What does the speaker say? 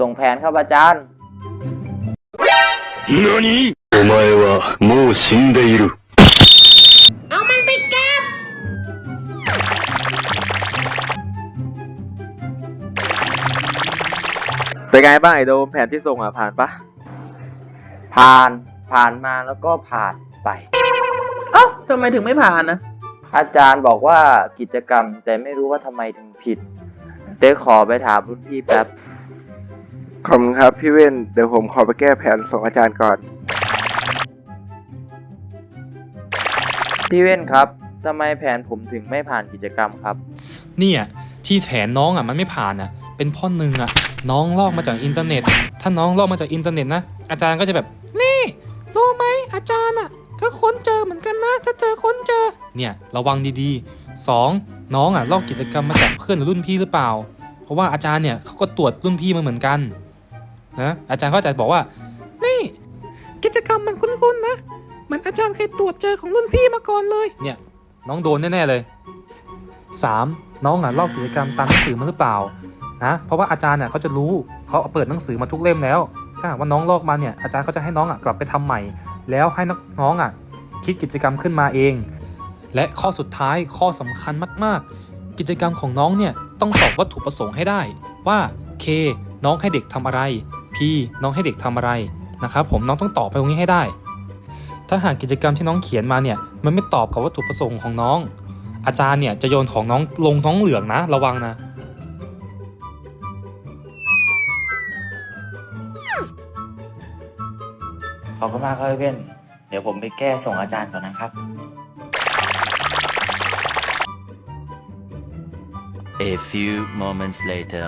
ส่งแผนครับอาจารย์ 何お前はもう死んでいる。 เอามันไปเก็บ เป็นไงบ้างไอโดมแผนที่ส่งอ่ะผ่านปะ ผ่าน ผ่านมาแล้วก็ผ่านไป เอ้าทำไมถึงไม่ผ่านนะ อาจารย์บอกว่ากิจกรรม แต่ไม่รู้ว่าทำไมถึงผิด เดี๋ยวขอไปถามรุ่นพี่แป๊บ ขอบคุณครับพี่เว้นเดี๋ยวผมขอไปแก้แผนส่งอาจารย์ก่อน พี่เว้นครับทำไมแผนผมถึงไม่ผ่านกิจกรรมครับ เนี่ยที่แผนน้องอะมันไม่ผ่านอะ เป็นเพ่อหนึ่งอะ น้องลอกมาจากอินเทอร์เน็ต ถ้าน้องลอกมาจากอินเทอร์เน็ตนะอาจารย์ก็จะแบบนี่รู้ไหมอาจารย์อะ ก็ค้นเจอเหมือนกันนะ ถ้าเจอค้นเจอ เนี่ยระวังดีๆสองน้องอะลอกกิจกรรมมาจากเพื่อนหรือรุ่นพี่หรือเปล่า เพราะว่าอาจารย์เนี่ยเขาก็ตรวจรุ่นพี่มาเหมือนกัน นะอาจารย์ก็จะบอกว่า นี่ กิจกรรมมันคุ้นๆนะเหมือนอาจารย์เคยตรวจเจอของรุ่นพี่มาก่อนเลย เนี่ยน้องโดนแน่ๆเลย 3. น้องอะลอกกิจกรรมตามหนังสือมาหรือเปล่านะเพราะว่าอาจารย์เนี่ยเขาจะรู้เขาเอาเปิดหนังสือมาทุกเล่มแล้วถ้าว่าน้องลอกมาเนี่ยอาจารย์เขาจะให้น้องอะกลับไปทำใหม่ แล้วให้น้องอะคิดกิจกรรมขึ้นมาเอง และข้อสุดท้ายข้อสำคัญมาก ๆ กิจกรรมของน้องเนี่ยต้องตอบวัตถุประสงค์ให้ได้ว่า K น้องให้เด็กทำอะไร P น้องให้เด็กทำอะไรนะครับผมน้องต้องตอบไปตรงนี้ให้ได้ ถ้าหากกิจกรรมที่น้องเขียนมาเนี่ยมันไม่ตอบกับวัตถุประสงค์ของน้อง อาจารย์เนี่ยจะโยนของน้องลงท้องเหลืองนะ ระวังนะขอบคุณมากครับพี่เว้นเดี๋ยวผมไปแก้ส่งอาจารย์ก่อนนะครับ A few moments later.